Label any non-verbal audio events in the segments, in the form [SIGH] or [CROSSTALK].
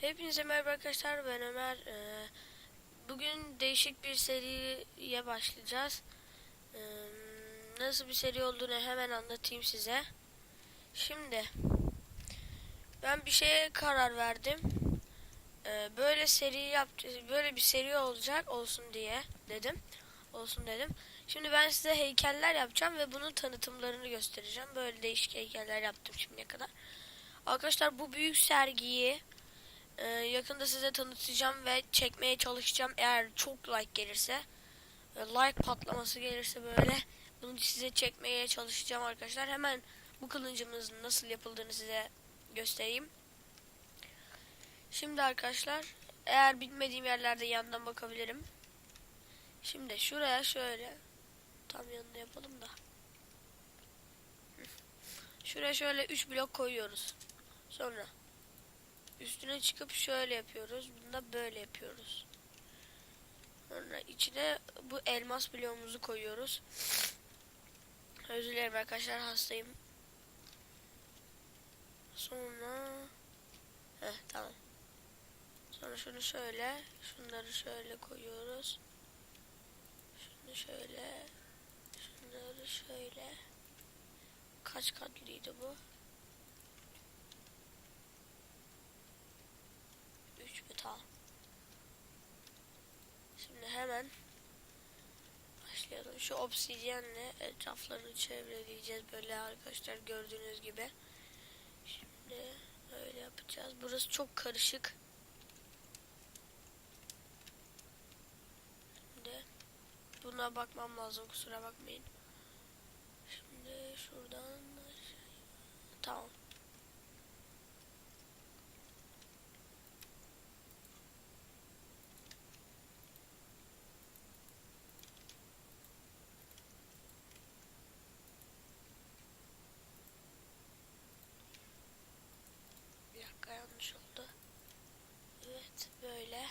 Hepinize merhaba arkadaşlar ben Ömer. Ee, bugün değişik bir seriye başlayacağız. Ee, nasıl bir seri olduğunu hemen anlatayım size. Şimdi ben bir şeye karar verdim. Ee, böyle seri yaptı, böyle bir seri olacak olsun diye dedim. Olsun dedim. Şimdi ben size heykeller yapacağım ve bunun tanıtımlarını göstereceğim. Böyle değişik heykeller yaptım şimdiye kadar. Arkadaşlar bu büyük sergiyi ee, yakında size tanıtacağım ve çekmeye çalışacağım eğer çok like gelirse e, like patlaması gelirse böyle bunu size çekmeye çalışacağım arkadaşlar. Hemen bu kılıncımızın nasıl yapıldığını size göstereyim. Şimdi arkadaşlar eğer bilmediğim yerlerde yandan bakabilirim. Şimdi şuraya şöyle tam yanında yapalım da. Şuraya şöyle 3 blok koyuyoruz. Sonra Üstüne çıkıp şöyle yapıyoruz. Bunu da böyle yapıyoruz. Sonra içine bu elmas bloğumuzu koyuyoruz. Özür dilerim arkadaşlar hastayım. Sonra Heh, tamam. Sonra şunu şöyle, şunları şöyle koyuyoruz. Şunu şöyle, şunları şöyle. Kaç katlıydı bu? 3 metal. Şimdi hemen başlayalım. Şu obsidyenle etraflarını çevreleyeceğiz böyle arkadaşlar gördüğünüz gibi. Şimdi öyle yapacağız. Burası çok karışık. Şimdi buna bakmam lazım kusura bakmayın. Şimdi şuradan tamam. Bir dakika yanlış oldu. Evet böyle.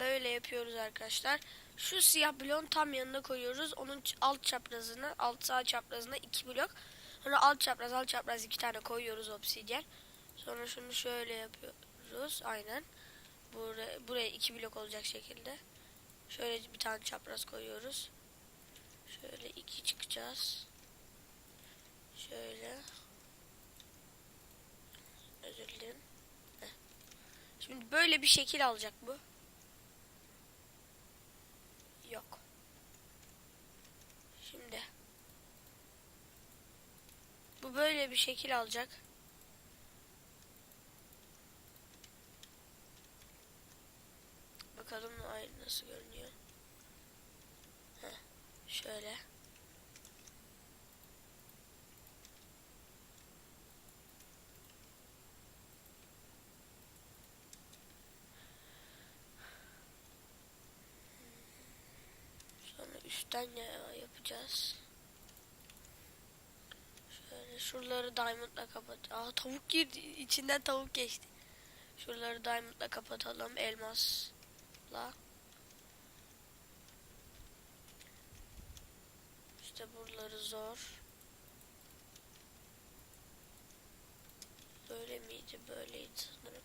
Böyle yapıyoruz arkadaşlar. Şu siyah bloğun tam yanına koyuyoruz. Onun alt çaprazına, alt sağ çaprazına iki blok. Sonra alt çapraz, alt çapraz iki tane koyuyoruz obsidyen. Sonra şunu şöyle yapıyoruz. Aynen. Buraya, buraya iki blok olacak şekilde. Şöyle bir tane çapraz koyuyoruz. Şöyle iki çıkacağız. Şöyle. Özür dilerim. Heh. Şimdi böyle bir şekil alacak bu. Yok. Şimdi. Bu böyle bir şekil alacak. Bakalım nasıl görünüyor. Heh. Şöyle. Sonra üstten ya yapacağız. Şuraları diamondla kapat. Aa tavuk girdi. içinden tavuk geçti. Şuraları diamondla kapatalım elmasla. İşte buraları zor. Böyle miydi? Böyleydi sanırım.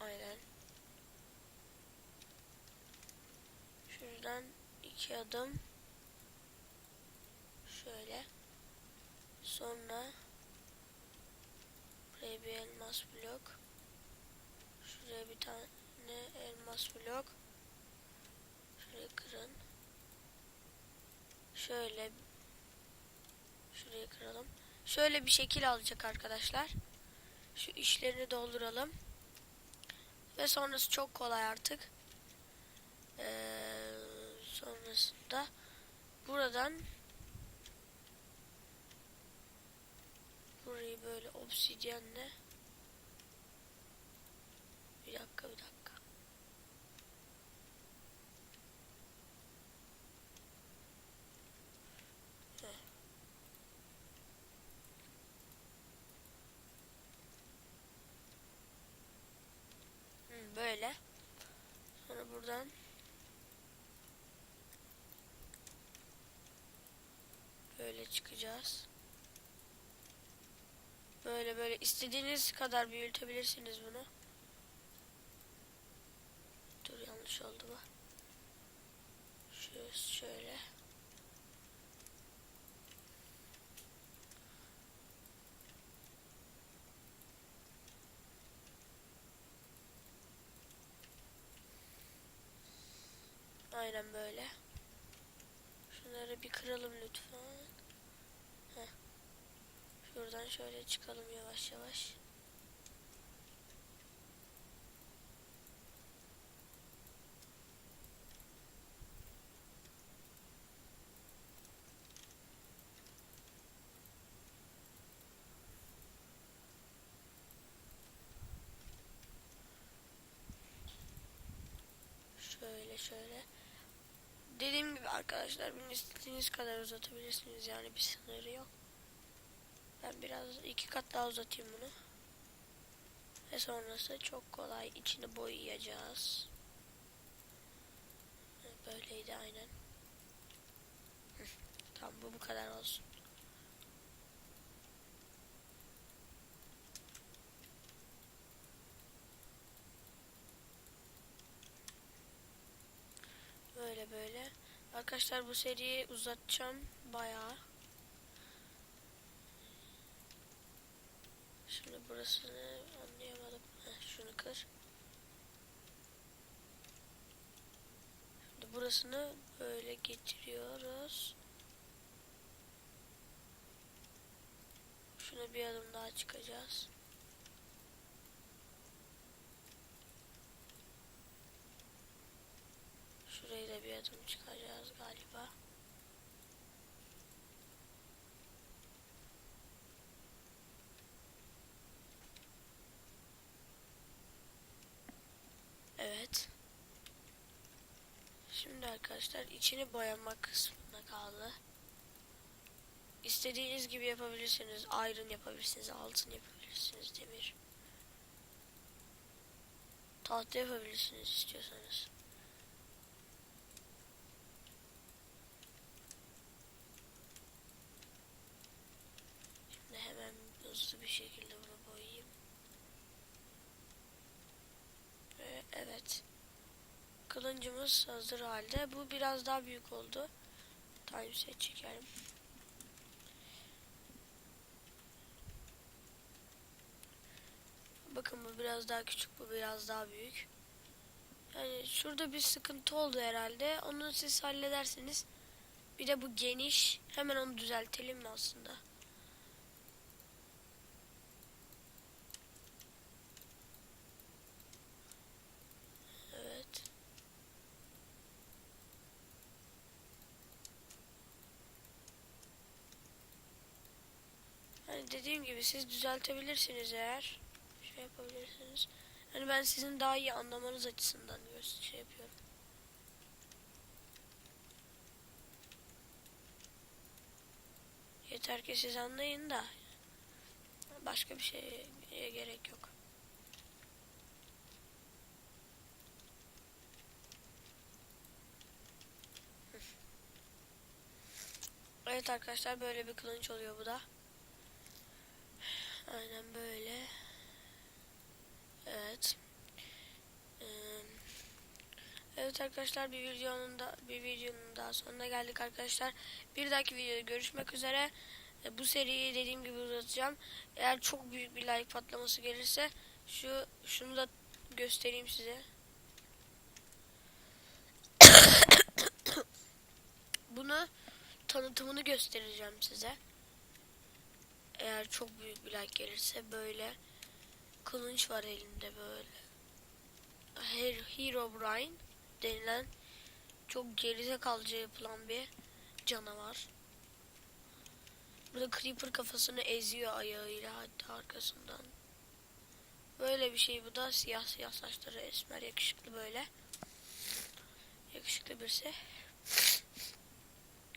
Aynen. Şuradan iki adım. Şöyle. Sonra buraya bir elmas blok. Şuraya bir tane elmas blok. Şurayı kırın. Şöyle şurayı kıralım. Şöyle bir şekil alacak arkadaşlar. Şu işlerini dolduralım. Ve sonrası çok kolay artık. Ee, sonrasında buradan burayı böyle obsidyenle bir dakika bir dakika. Heh. Böyle. Sonra buradan şöyle çıkacağız. Böyle böyle istediğiniz kadar büyütebilirsiniz bunu. Dur yanlış oldu bu. Şu şöyle. Aynen böyle. Şunları bir kıralım lütfen. Heh. Şuradan şöyle çıkalım yavaş yavaş. Şöyle şöyle. Dediğim gibi arkadaşlar bunu istediğiniz kadar uzatabilirsiniz yani bir sınırı yok. Ben biraz iki kat daha uzatayım bunu. Ve sonrası çok kolay içini boyayacağız. Böyleydi aynen. Tamam bu bu kadar olsun. Böyle. Arkadaşlar bu seriyi uzatacağım bayağı. Şimdi burasını anlayamadım. Heh, şunu kır. Şimdi burasını böyle getiriyoruz. Şuna bir adım daha çıkacağız. Şurayı da bir adım çıkacağız galiba. Evet. Şimdi arkadaşlar içini boyamak kısmında kaldı. İstediğiniz gibi yapabilirsiniz. Iron yapabilirsiniz, altın yapabilirsiniz, demir. Tahta yapabilirsiniz istiyorsanız. Şimdi hemen hızlı bir şekilde bunu boyayayım. Ve evet. Kılıncımız hazır halde. Bu biraz daha büyük oldu. Timeset çekelim. Bakın bu biraz daha küçük, bu biraz daha büyük. Yani şurada bir sıkıntı oldu herhalde. Onu siz halledersiniz. Bir de bu geniş. Hemen onu düzeltelim mi aslında? Evet. Hani dediğim gibi siz düzeltebilirsiniz eğer. Şey yapabilirsiniz. Hani ben sizin daha iyi anlamanız açısından şey yapıyorum. Yeter ki siz anlayın da başka bir şeye gerek yok. Evet arkadaşlar böyle bir kılınç oluyor bu da. Aynen böyle. Evet. Evet arkadaşlar bir videonun da bir videonun daha sonuna geldik arkadaşlar. Bir dahaki videoda görüşmek üzere. Bu seriyi dediğim gibi uzatacağım. Eğer çok büyük bir like patlaması gelirse şu şunu da göstereyim size. [COUGHS] Bunu tanıtımını göstereceğim size. Eğer çok büyük bir like gelirse böyle kılınç var elimde böyle. Her Hero Brian denilen çok gerizekalıca yapılan bir canavar. Burada Creeper kafasını eziyor ayağıyla hatta arkasından. Böyle bir şey bu da siyah siyah saçları esmer yakışıklı böyle. Yakışıklı birisi.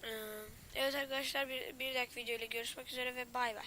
Ee, Evet arkadaşlar bir, bir dahaki videoyla görüşmek üzere ve bay bay.